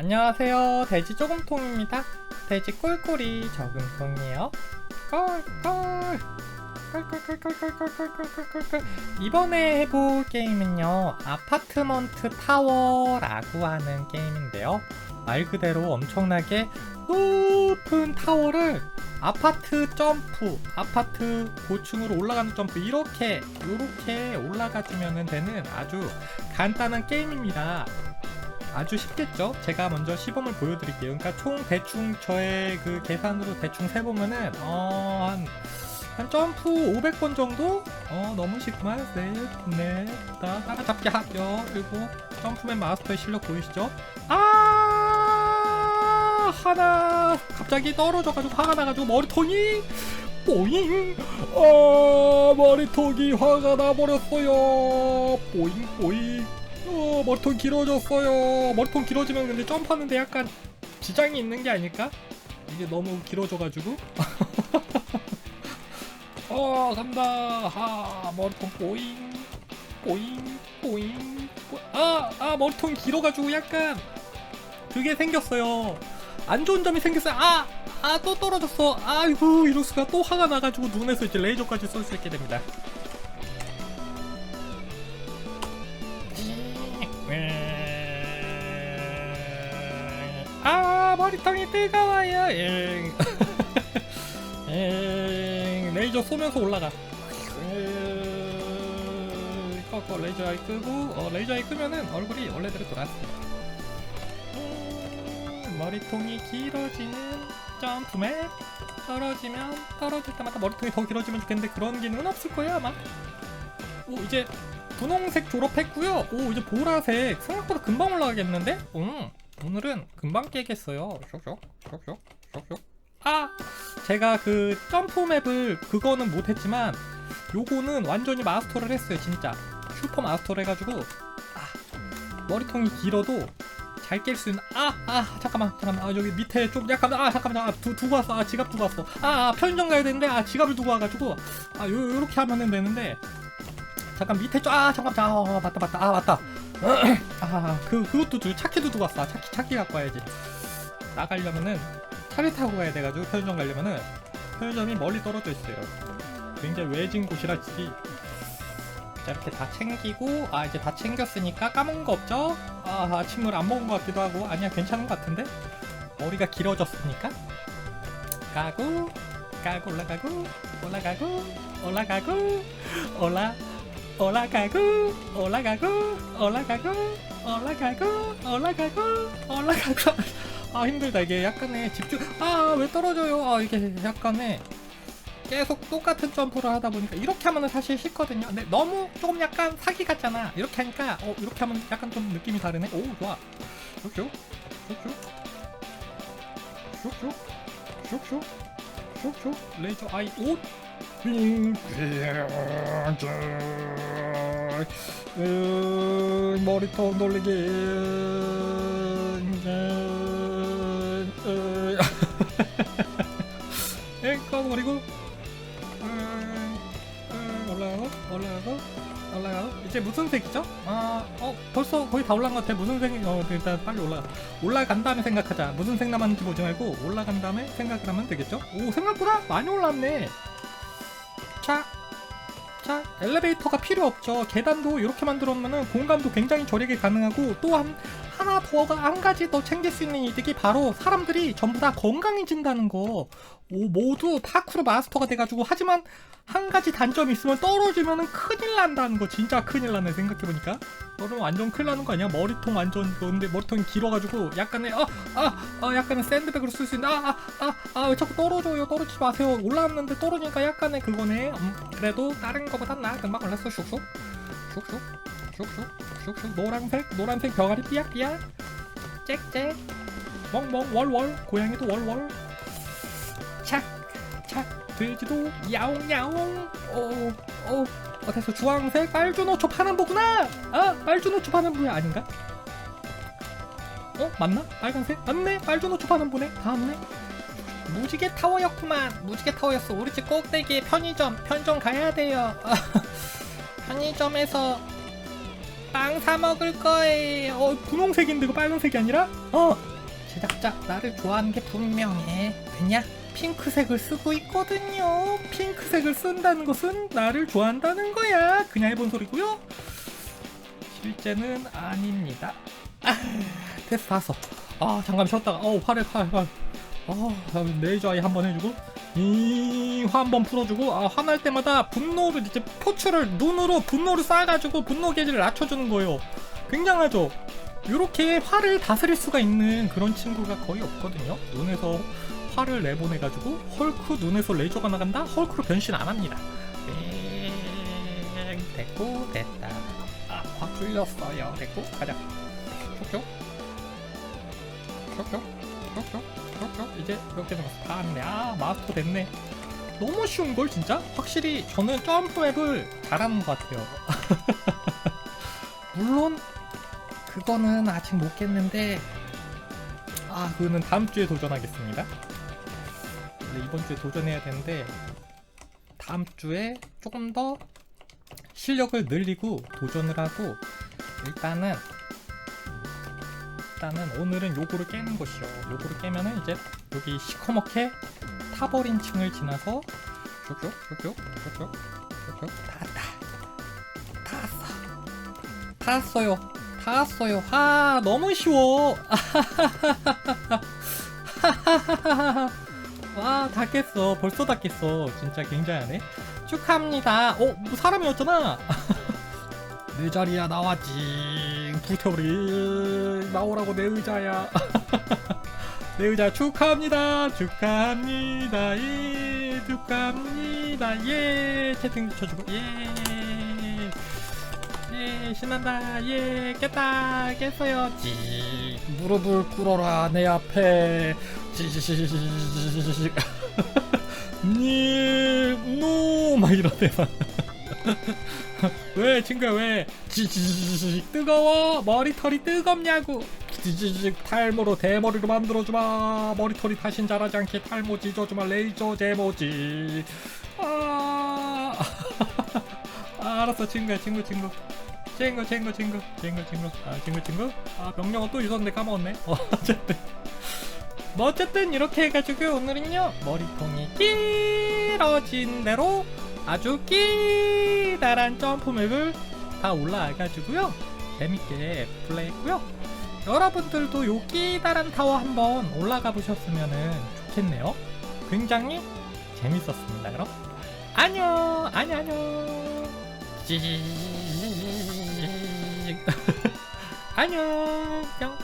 안녕하세요. 돼지 조금통입니다. 돼지 꿀꿀이 저금통이에요. 꿀꿀. 꿀꿀꿀꿀꿀꿀꿀꿀꿀꿀. 이번에 해볼 게임은요. 아파트먼트 타워라고 하는 게임인데요. 말 그대로 엄청나게 높은 타워를 아파트 점프, 아파트 고층으로 올라가는 점프 이렇게 이렇게 올라가주면 되는 아주 간단한 게임입니다. 아주 쉽겠죠? 제가 먼저 시범을 보여드릴게요. 그러니까 총 대충 저의 그 계산으로 대충 세보면은 어, 한, 한 점프 500번 정도? 어, 너무 쉽구만. 셋, 넷, 다 따라잡기 합격. 그리고 점프맨 마스터의 실력 보이시죠? 아, 하나 갑자기 떨어져가지고 화가 나가지고 머리통이 뽀잉 아 머리통이 화가 나버렸어요 뽀잉 뽀잉 어, 머리통 길어졌어요. 머리통 길어지면 근데 점프하는데 약간 지장이 있는 게 아닐까? 이게 너무 길어져가지고. 어, 간다. 하, 머리통 꼬잉, 꼬잉, 꼬잉. 꼬... 아, 아, 머리통 길어가지고 약간 그게 생겼어요. 안 좋은 점이 생겼어요. 아, 아, 또 떨어졌어. 아이고, 이럴 수가 또 화가 나가지고 눈에서 이제 레이저까지 쏠 수 있게 됩니다. 머리통이 뜨거워요 엥. 엥. 레이저 쏘면서 올라가 엥. 꺼꺼 레이저 아이 끄고 어, 레이저 아이 끄면은 얼굴이 원래대로 돌아왔어요 음, 머리통이 길어지는 점프맨 떨어지면 떨어질 때마다 머리통이 더 길어지면 좋겠는데 그런 기능은 없을 거예요 아마 오 이제 분홍색 졸업했고요. 오 이제 보라색 생각보다 금방 올라가겠는데? 음 오늘은 금방 깨겠어요. 쇽쇽 쇽쇽 쇽쇽. 아 제가 그 점프 맵을 그거는 못했지만 요거는 완전히 마스터를 했어요. 진짜. 슈퍼 마스터를 해가지고. 아 머리통이 길어도 잘 깰 수 있는 아 아 잠깐만 잠깐만. 아 여기 밑에 좀 약간 아 잠깐만 아, 두, 두고 왔어. 아 지갑 두고 왔어. 아, 아 편의점 가야 되는데 아 지갑을 두고 와가지고. 아 요, 요렇게 하면은 되는데. 잠깐 밑에 좀아 잠깐 자 어, 어, 맞다 맞다. 아 맞다 아그 그것도 두 차키도 두고 왔어. 차키 차키 갖고 와야지. 나가려면은 차를 타고 가야 돼가지고 편의점 가려면은 편의점이 멀리 떨어져 있어요. 굉장히 외진 곳이라 지. 자 이렇게 다 챙기고 아 이제 다 챙겼으니까 까먹은 거 없죠? 아 아침을 안 먹은 것 같기도 하고. 아니야 괜찮은 것 같은데? 머리가 길어졌으니까. 가고 가고 올라가고 올라가고 올라가고 올라 올라가고 올라가고 올라가고 올라가고 올라가고 올라가고. 아 힘들다. 이게 약간의 집중. 아 왜 떨어져요? 아 이게 약간의 계속 똑같은 점프를 하다 보니까 이렇게 하면은 사실 쉽거든요. 근데 너무 조금 약간 사기 같잖아. 이렇게 하니까 어 이렇게 하면 약간 좀 느낌이 다르네. 오 좋아. 슉슉. 슉슉. 슉슉. 슉슉. 슉슉. 레이저 아이 옷 머리통 돌리기. 에, 꺼버리고. 올라가고, 올라가고, 올라가고. 이제 무슨 색이죠? 아, 어, 벌써 거의 다 올라간 것 같아. 무슨 색, 어, 일단 빨리 올라가. 올라간 다음에 생각하자. 무슨 색 남았는지 보지 말고, 올라간 다음에 생각을 하면 되겠죠? 오, 생각보다 많이 올랐네. 자, 자, 엘리베이터가 필요 없죠. 계단도 이렇게 만들었면은 공간도 굉장히 절약이 가능하고 또한 하나 더가 한 가지 더 챙길 수 있는 이득이 바로 사람들이 전부 다 건강해진다는 거. 오, 모두 파쿠르 마스터가 돼가지고 하지만 한 가지 단점이 있으면 떨어지면은 큰일 난다는 거. 진짜 큰일 나네 생각해보니까. 떨어면 완전 큰일 나는 거 아니야? 머리통 완전 근데 머리통이 길어가지고 약간의 아 아 아, 약간의 샌드백으로 쓸 수 있는 아 아아왜 자꾸 떨어져요? 떨어지지 마세요. 올라왔는데 떨어지니까 약간의 그거네. 음, 그래도 다른 거보단 나 금방 올랐어. 슉슉. 슉슉 슉슉 슉슉. 노란색 노란색 병아리 삐약삐약. 짹짹 멍멍 월월. 고양이도 월월. 착착. 돼지도 야옹야옹. 오오. 어, 됐어? 주황색 빨주노초 파는 부구나! 아 빨주노초 파는 부야 아닌가? 어? 맞나? 빨간색? 맞네. 빨주노초 파는 부네. 다음네 무지개 타워였구만. 무지개 타워였어. 우리 집 꼭대기에 편의점 편의점 가야 돼요. 편의점에서 빵 사 먹을 거예요. 어, 분홍색인데 이거 빨간색이 아니라? 어, 제작자 나를 좋아하는 게 분명해. 왜냐? 핑크색을 쓰고 있거든요. 핑크색을 쓴다는 것은 나를 좋아한다는 거야. 그냥 해본 소리고요. 실제는 아닙니다. 아, 됐어, 다 왔어. 아, 잠깐 쉬었다가, 어우, 팔에 팔, 팔. 아, 레이저 아이 한 번 해주고, 이, 화 한 번 풀어주고, 아, 화날 때마다 분노를, 이제 포츠를 눈으로 분노를 쏴가지고 분노 게이지를 낮춰주는 거예요. 굉장하죠? 이렇게 화를 다스릴 수가 있는 그런 친구가 거의 없거든요. 눈에서 화를 내보내가지고, 헐크 눈에서 레이저가 나간다? 헐크로 변신 안 합니다. 땡, 됐고, 됐다. 아, 화 풀렸어요. 됐고, 가자. 촉촉. 촉촉. 촉촉. 이제 이렇게 되면 다 왔네. 아, 마스터 됐네. 너무 쉬운 걸 진짜? 확실히 저는 점프맵을 잘하는 것 같아요. 물론 그거는 아직 못 깼는데 아 그거는 다음 주에 도전하겠습니다. 원래 이번 주에 도전해야 되는데 다음 주에 조금 더 실력을 늘리고 도전을 하고 일단은 일단은 오늘은 요거를 깨는 것이요. 요거를 깨면은 이제 여기 시커멓게 타버린 층을 지나서 쭉쭉 쭉쭉 쭉쭉 쭉쭉 다 왔다. 다 왔어. 다 왔어요. 다 왔어요. 아 너무 쉬워. 와, 다 깼어. 벌써 다 깼어. 진짜 굉장하네. 축하합니다. 어, 뭐 사람이었잖아. 내 자리야 나왔지. 불태우리 나오라고 내 의자야. 내 의자 축하합니다. 축하합니다. 예, 축하합니다. 예, 채팅 쳐주고 예. 예, 신난다. 예, 깼다. 깼어요. 지. 무릎을 꿇어라 내 앞에. 지지지지지지지지. 니, 노, 막 이러네 막. 왜 친구야 왜? 지지지지 뜨거워 머리털이 뜨겁냐고. 지지지 탈모로 대머리로 만들어주마. 머리털이 다신 자라지 않게 탈모 찢어주마. 레이저 제모지. 아. 아, 알았어 친구야 친구 친구. 친구 친구 친구 친구 친구 아 친구 친구 아 명령어 또 잊었는데 까먹었네 어, 어쨌든 뭐 어쨌든 이렇게 해가지고 오늘은요 머리통이 길어진 대로 아주 기다란 점프맵을 다 올라와가지고요. 재밌게 플레이했고요. 여러분들도 요 기다란 타워 한번 올라가 보셨으면 좋겠네요. 굉장히 재밌었습니다 그럼. 안녕! 안녕 안녕! 찌 안녕! 뿅